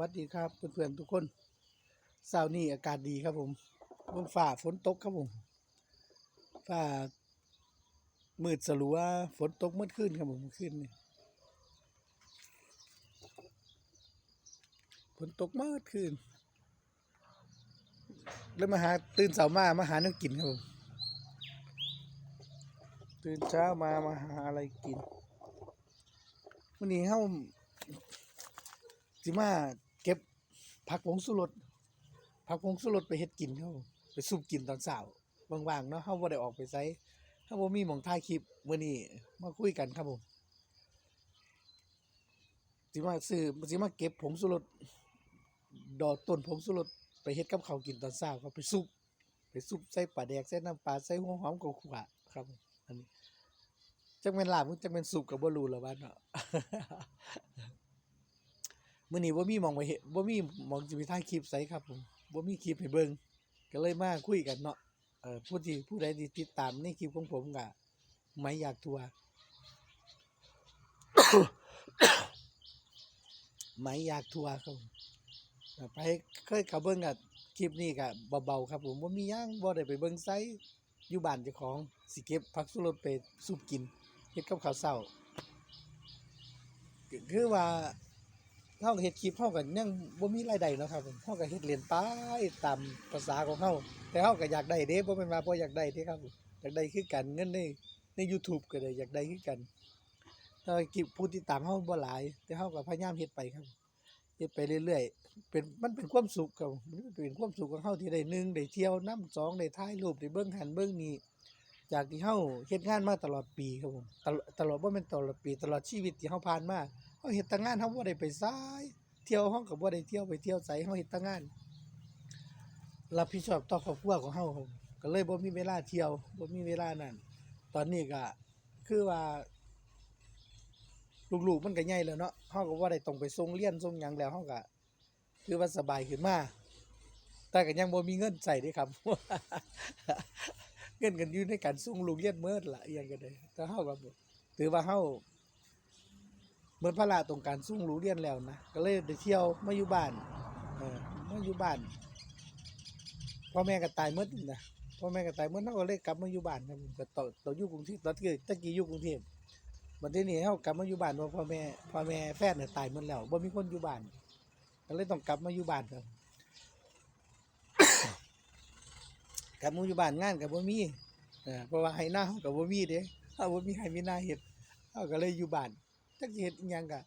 วัสดีครับเพื่อนๆทุกคนเช้านี้อากาศดีครับผมเบิ่งฟ้าฝนตกครับผมฟ้ามืดสลัวฝนตกเมื่อคืนครับผมเมื่อคืนนี่ฝนตกเมื่อคืนแล้วมาหาตื่นเช้ามามาหาเนื้อกินครับผมตื่นเช้ามามาหาอะไรกินวันนี้เฮาสิมา ผักผงสุรสผักผงสุรสไปเฮ็ดกินครับผมไปซุปกินตอนเช้าว่างๆเนาะเฮาบ่ได้ออกไปไสเฮาบ่มีหม่องถ่ายคลิปมื้อนี้มาคุยกันครับผมสิมาซื้อสิมาเก็บผงสุรสดอกต้นผงสุรสไปเฮ็ดกับข้าวกินตอนเช้าครับไปซุปไปซุปใส่ปลาแดกใส่น้ำปลาใส่หัวหอมกับขั่วครับอันนี้จักแม่นลาบจักแม่นซุปก็บ่รู้แล้วว่าเนาะ มื้อนี้บ่มีมองไปเฮ็ดบ่ามีมองสิไปถ่ายคลิปไสครับผมบ่ามีคลิปให้เบิ่งก็เลยมาคุยกันเนาะเอ่อผู้ที่ผู้ใดที่ติดตามในคลิปของผมก็ไม่อยากทัวไม่อยากทัวครับไปเคยข้าเบิ่งกับคลิปนี้ก็เบาๆครับผมบ่ามีหยังบ่ได้ไปเบิ่งไสอยู่บ้านเจ้าของสิเก็บผักสุรสไปซุปกินเฮ็ดกับข้าวเช้าคือว่า เฮาก็เฮ็ดคลิปเฮาก็ยังบ่มีรายได้เนาะครับผมเฮาก็เฮ็ดเรียนไปตามภาษาของเฮาแต่เฮาก็อยากได้เด้บ่แม่นว่าบ่อยากได้เด้ครับอยากได้คือกันเงินในใน YouTube ก็ได้อยากได้คือกันแต่ว่าคลิปผู้ติดตามเฮาบ่หลาย แต่เฮาก็พยายามเฮ็ดไปครับเฮ็ดไปเรื่อยๆเป็นมันเป็นความสุขครับมันเป็นความสุขของเฮาที่ได้หนึ่งได้เที่ยวนำสองได้ถ่ายรูปได้เบิ่งหันเบิ่งนี่จากที่เฮาเฮ็ดงานมาตลอดปีครับผมตลอดตลอดบ่แม่นตลอดปี ตลอดชีวิตที่เฮาผ่านมา เฮาเฮ็ดแต่งานเฮาบ่ได้ไปไสายเที่ยวเฮาก็บ่ได้เที่ยวไปเที่ยวไสเฮาเฮ็ดแต่งาน รับผิดชอบต่อครอบครัวของเฮาก็เลยบ่มีเวลาเที่ยวบ่มีเวลานั่นตอนนี้ก็คือว่าลูกๆมันก็ใหญ่แล้วเนาะเฮาก็บ่ได้ต้องไปส่งเรียนส่งหยังแล้วเฮาก็คือว่าสบายขึ้นมาแต่ก็ยังบ่มีเงินใช้เด้ครับ เงินกันอยู่ในการส่งลูกเรียนเมิดล่ะอีหยังก็ได้แต่เฮาก็บ่ถือว่าเฮา เหมือนพระลาตรงการสู้รู้เรียนแล้วนะก็เลยได้เที่ยวมาอยู่บ้านเออมาอยู่บ้านพ่อแม่ก็ตายหมดนั่นนะพ่อแม่ก็ตายหมดเราก็เลยกลับมาอยู่บ้านครับผมก็ต่อต่ออยู่กรุงเทพตอนที่ตะกี้อยู่กรุงเทพบัดทีนี้เฮากลับมาอยู่บ้านเพราะพ่อแม่พ่อแม่แฟนเนี่ยตายหมดแล้วบ่มีคนอยู่บ้านก็เลยต้องกลับมาอยู่บ้านครับกลับมาอยู่บ้านงานก็บ่มีเออเพราะว่าให้หน้าก็บ่มีเด้เฮาบ่มีให้มีหน้าเฮ็ดเฮาก็เลยอยู่บ้าน จักสิเฮ็ดอิหยังกะ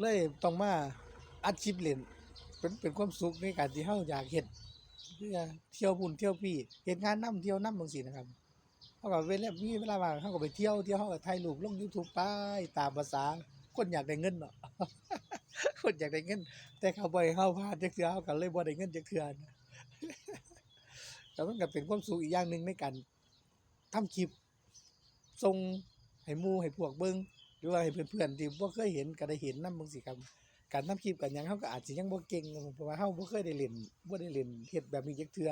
เลยต้องมาอัดคลิปเล่นเป็นเป็นความสุขในการที่เฮาอยากเฮ็ดเพื่อเที่ยวบุญเที่ยวพี่เฮ็ดงานนํเที่ยวนํจังซี่นะครับเฮาก็เวลามีเวลาว่างเฮาก็ไปเที่ยวเที่ยวเฮาก็ถ่ายรูปลง YouTube ไปตามภาษาคนอยากได้เงินเนาะคนอยากได้เงิน แต่เขาบ่ให้เฮาพลาดจักเทื่อเฮาก็เลยบ่ได้เงินจักเทื่อนะแต่มันก็เป็นความสุขอีกอย่างหนึงในการทำคลิป ส่งให้หมู่ให้พวกเบิ่งหรือว่าให้เพื่อนๆที่บ่เคยเห็นก็ได้เห็นนำจังซี่ครับการทำคลิปกันหยังเฮาก็อาจสิยังบ่เก่งครับผมเพราะว่าเฮาบ่เคยได้เล่นบ่ได้เล่นเฮ็ดแบบนี้จักเทื่อ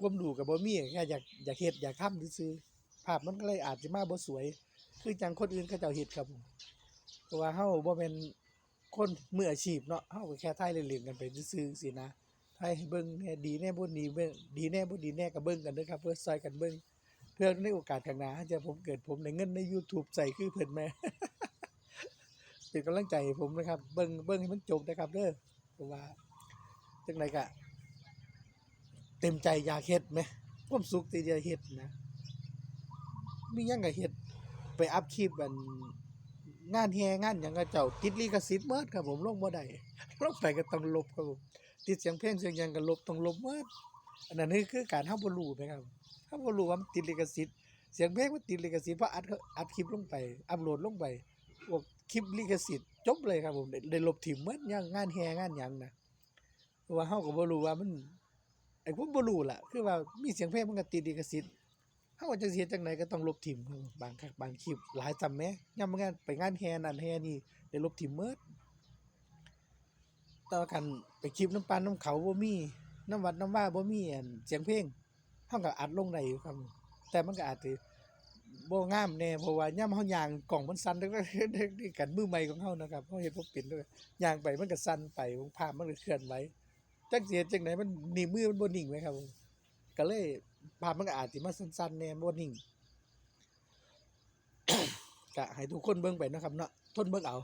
ความรู้ก็บ่มีแค่อยากอยากเฮ็ดอยากทำซื่อๆภาพมันก็เลยอาจสิมาบ่สวย คือจังคนอื่นเขาเจ้าเฮ็ดครับผมเพราะว่าเฮาบ่แม่นคนมืออาชีพเนาะเฮาก็แค่ถ่ายเล่นๆกันไปซื่อๆสินะถ่ายให้เบิ่งแน่ดีแน่บ่ดีเบิ่งดีแน่บ่ดีแน่ก็เบิ่งกันเด้อครับเพื่อซอยกันเบิ่ง เพื่อในโอกาสข้างหน้าจะผมเกิดผมได้เงินใน YouTube ใส่คือเพิ่นแหม่เป็นกำลังใจให้ผมนะครับ เบิ่งเบิ่งให้มันจบนะครับเด้อเพราะว่าจังไดก็เต็มใจอยากเฮ็ดแหมความสุขที่จะเฮ็ดนะมียังก็เฮ็ดไปอัพคลิปอันงานแฮงานหยังก็เจ้าติดลิขสิทธิ์หมดครับผมลงบ่ได้ลงไปก็ต้องลบครับผมติดเสียงเพลงเสียงยังก็ลบต้องลบหมด อันนั้นนี่คือการเฮาบรู้ไหมครับถ้าบรูว่ามันติดลิขสิทธิ์เสียงเพลงมันติดลิขสิทธิ์เพราะอัดอัดคลิปลงไป อัปโหลดลงไปพวกคลิปลิขสิทธิ์จบเลยครับผมได้ลบถิ่มหมดยังงานแฮงานหยังนะเพราะว่าเฮาก็บ่รู้ว่ามันไอ้พวกบ่รู้ล่ะ คือว่ามีเสียงเพลงมันก็ติดลิขสิทธิ์เฮาจะเฮ็ดจังไดก็ต้องลบถิ่มบางครั้งบางคลิปหลายจำแหมยามงานไปงานแฮนั่นแฮนี่ได้ลบถิ่มหมดต่อกันไปคลิปน้ำปานน้ำเขาบ่มี น้ำวัดน้ำว่าบ่มีอันเสียงเพลงเฮาก็อัดลงได้อยู่ครับ แต่มันก็อาจสิบ่งามแน่เพราะว่าย่ำเฮาย่างกล่องมันสั่นด็กๆๆกันมือใหม่ของเฮานะครับเฮาเฮ็ดบ่เป็นเลยย่างไปมันก็สั่นไปวงภาพมันก็เคลื่อนไหวจักสิเฮ็ดจังไดมันนี่มือมันบ่นิ่งไหมครับก็เลยภาพมันก็อาจสิมาสั่นๆแน่บ่นิ่งก็ให้ทุกคนเบิ่งไปนะครับเนาะทนเบิ่งเอา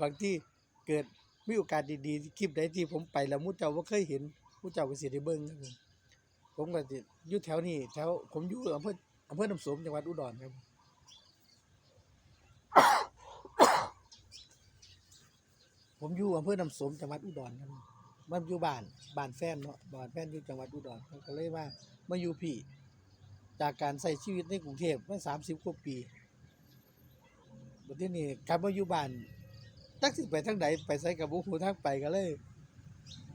บางที่เกิดมีโอกาสดีๆคลิปใดที่ผมไปแล้วมูเจ้าบ่เคยเห็น หมู่เจ้าก็สิได้เบิ่งครับผมก็สิอยู่แถวนี้แถวผมอยู่อำเภออำเภอน้ำสมจังหวัดอุดรครับผมอยู่อำเภอน้ำสมจังหวัดอุดรครับมันอยู่บ้านบ้านแฟนเนาะบ้านแฟนอยู่จังหวัดอุดรเขาก็เลยว่ามาอยู่พี่จากการใช้ชีวิตในกรุงเทพมา30กว่าปีบัดทีนี้กลับมาอยู่บ้านจักสิไปทางใดไปไสกับบ่ฮู้ทางไปก็เลย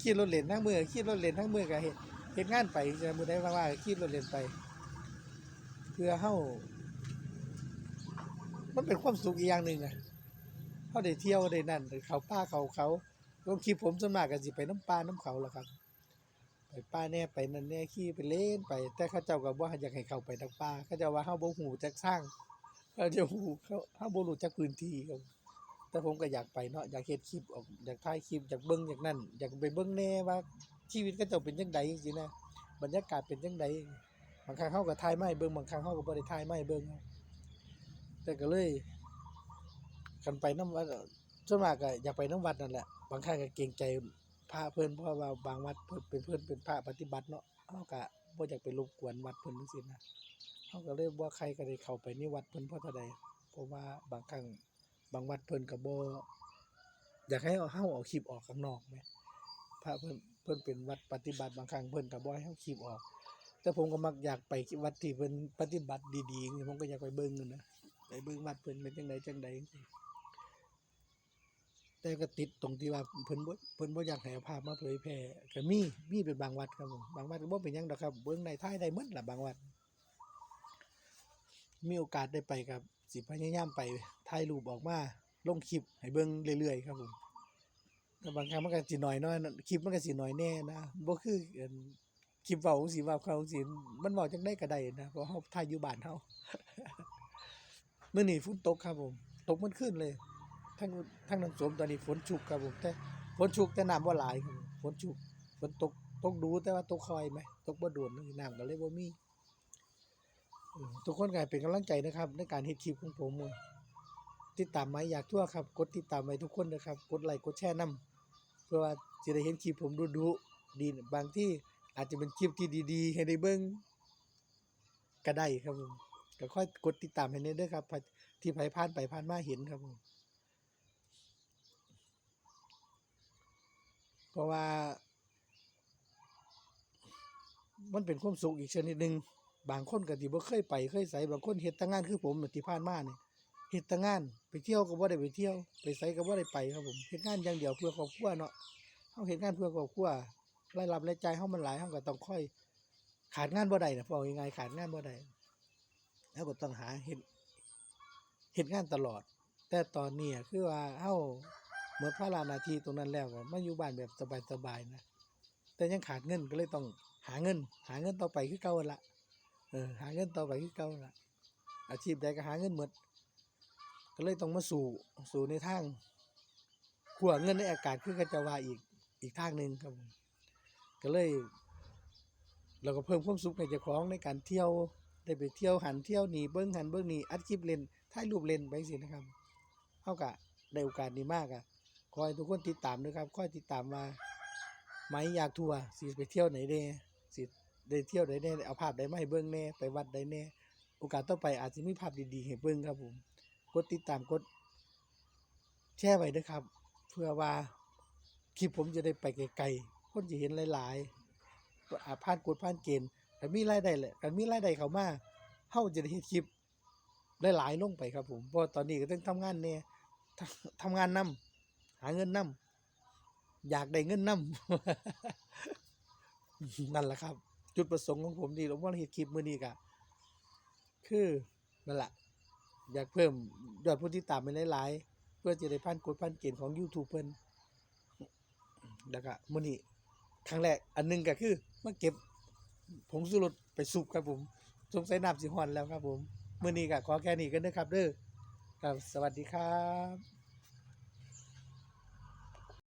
ขี่รถเล่นทั้งมือขี่รถเล่นทั้งมือก็เฮ็ดเฮ็ดงานไปจะมือใดว่าๆขี่รถเล่นไป เพื่อเฮามันเป็นความสุขอีกอย่างหนึ่งอะเฮาได้เที่ยวได้นั่นได้เขาป่าเขาเขาลงคลิปผมส่วนมากก็สิไปน้ำป่าน้ำเขาล่ะครับ ไปป่าแน่ไปนั่นแน่ขี่ไปเล่นไป แต่เขาเจ้าก็บ่าอยากให้เขาไปทางป่าเขาเจ้าว่าเฮาบ่ฮู้จักทางเขาเจะฮู้เขาเฮาบ่รู้จักพื้นที่ครับ แต่ผมก็อยากไปเนาะอยากเฮ็ดคลิปออกอยากถ่ายคลิปอยากเบิ่งอยากนั่นอยากไปเบิ่งแน่ว่าชีวิตเขาเจ้าเป็นจังไดจังซี่นะบรรยากาศเป็นจังไดบางครั้งเฮาก็ถ่ายไมาให้เบิ่งบางครั้งเฮาก็บ่ได้ถ่ายไมาให้เบิ่งแต่ก็เลยกันไปน้ำวัดส่วนมากก็อยากไปน้ำวัดนั่นแหละบางครั้งก็เกรงใจพระเพิ่นเพราะว่าบางวัดเพิ่นเป็นเพิ่นเป็นพระปฏิบัติเนาะเฮาก็บ่อยากไปรบกวนวัดเพิ่นจังซี่นะเฮาก็เลยบ่ใครก็ได้เข้าไปในวัดเพิ่นเพราะเท่าใดเพราะว่าบางครั้ง บางวัดเพิ่นก็บ่อยากให้เฮาเอาคลิปออกข้างนอกแหมพระเพิ่นเพิ่นเป็นวัดปฏิบัติบางครั้งเพิ่นก็บ่ให้เฮาคลิปออก แต่ผมก็มักอยากไปวัดที่เพิ่นปฏิบัติดีๆผมก็อยากไปเบิ่งนั่นนะไปเบิ่งวัดเพิ่นเป็นจังไดจังใดแต่ก็ติดตรงที่ว่าเพิ่นบ่เพิ่นบ่อยากให้ภาพมาเผยแพร่ก็มีมีเป็นบางวัดครับผมบางวัดก็บ่เป็นหยังดอกครับ เบิ่งได้ายได้หมดล่ะบางวัดมีโอกาสได้ไปครับ สิพยายามไปถ่ายรูปออกมาลงคลิปให้เบิ่งเรื่อยๆครับผมแต่บางครั้งมันก็สิน้อยน้อยคลิปมันก็สิน้อยแน่นะบ่คือคลิปเว้าสิเว้าเขาสิมันเว้าจังได๋ก็ได้นะเพราะเฮาถ่ายอยู่บ้านเฮามื้อนี้ฝนตกครับผมตกมันขึ้นเลย ทั้งทั้งน้ำสมตอนนี้ฝนชุกครับผมแต่ฝนชุกแต่น้ำบ่หลายครับฝนชุกฝนตกตกดูแต่ว่าตกคอยไหมตกบ่โดนน้ำก็เลยบ่มี ทุกคนก็ให้เป็นกำลังใจนะครับ ในการเฮ็ดคลิปของผมติดตามไหมอยากทั่วครับ กดติดตามไว้ทุกคนนะครับ กดไลค์กดแชร์นํเพื่อว่าจะได้เห็นคลิปผมดูๆดีบางที่อาจจะเป็นคลิปที่ดีๆ ให้ได้เบิ่งก็ได้ครับผมก็ค่อยกดติดตามให้แน่เด้อครับ ที่ไผผ่านไปผ่านมาเห็นครับผมเพราะว่า มันเป็นความสุขอีกชนิดหนึ่ง บางคนก็ที่บ่เคยไปเคยไสบางคนเฮ็ดแต่งานคือผมที่ผ่านมานี่เฮ็ดแต่งานไปเที่ยวก็บ่ได้ไปเที่ยว ไปไสก็บ่ได้ไปครับผมเฮ็ดงานอย่างเดียวเพื่อครอบครัวเนาะเฮาเฮ็ดงานเพื่อครอบครัวรายรับรายจ่ายเฮามันหลายเฮาก็ต้องค่อย ขาดงานบ่ได้นะพอยังไงขาดงานบ่ได้เฮาก็ต้องหาเฮ็ดเฮ็ดงานตลอด แต่ตอนนี้คือว่าเฮาเมื่อภาระหนาทีตรงนั้นแล้วก็มาอยู่บ้านแบบสบายๆนะแต่ยังขาดเงินก็เลยต้องหาเงิน หาเงินต่อไปคือเก่าอันละ เออหาเงินต่อไปคือเก่าหั่นะอาชีพใดก็หาเงินหมด ก็เลยต้องมาสู่สู่ในทางขัวเงินในอากาศคือกันจะว่าอีกอีกทางหนึ่งครับก็เลย เราก็เพิ่มความสุขให้เจ้าของในการเที่ยวได้ไปเที่ยวหันเที่ยวหนีเบิ้งหันเบิ้งหนีอัดคลิปเล่นถ่ายรูปเล่นไปสินะครับเท่ากับได้โอกาสนี้มากอะคอยทุกคนติดตามด้วยครับคอยติดตามมาไหมอยากทัวร์สิไปเที่ยวไหนเด้สิ ได้เที่ยวไหนเด้เอาภาพได้มาให้เบิ่งแน่ไปวัดได้แน่โอกาสต่อไปอาจจะมีภาพดีๆให้เบิ่งครับผมกดติดตามกดแชร์ไว้ด้วยครับ เพื่อว่าคลิปผมจะได้ไปไกลๆคนจะเห็นหลายๆอาผ่านกฎผ่านเกณฑ์แต่มีรายได้แหละกันมีรายได้เขามาเฮาจะได้เฮ็ดคลิปหลายๆลงไปครับผมเพราะตอนนี้ก็ต้องทำงานแน่ทำทำงานนํหาเงินนำอยากได้เงินนำนั่นแหละครับ จุดประสงค์ของผมที่ผมว่าเฮ็ดคลิปมือนี้ก็คือนั่นแหละอยากเพิ่มยอดผู้ติดตามไปหลายๆ เพื่อจะได้ผ่านกฎผ่านเกณฑ์ของ YouTube เพิ่นแล้วก็มือนี้ครั้งแรกอันหนึงก็คือมาเก็บผงชูรสไปสุกครับผมสงสัยน้ำสิฮอนแล้วครับผม มือนี้ก็ขอแค่นี้กันเด้อครับเด้อครับสวัสดีครับ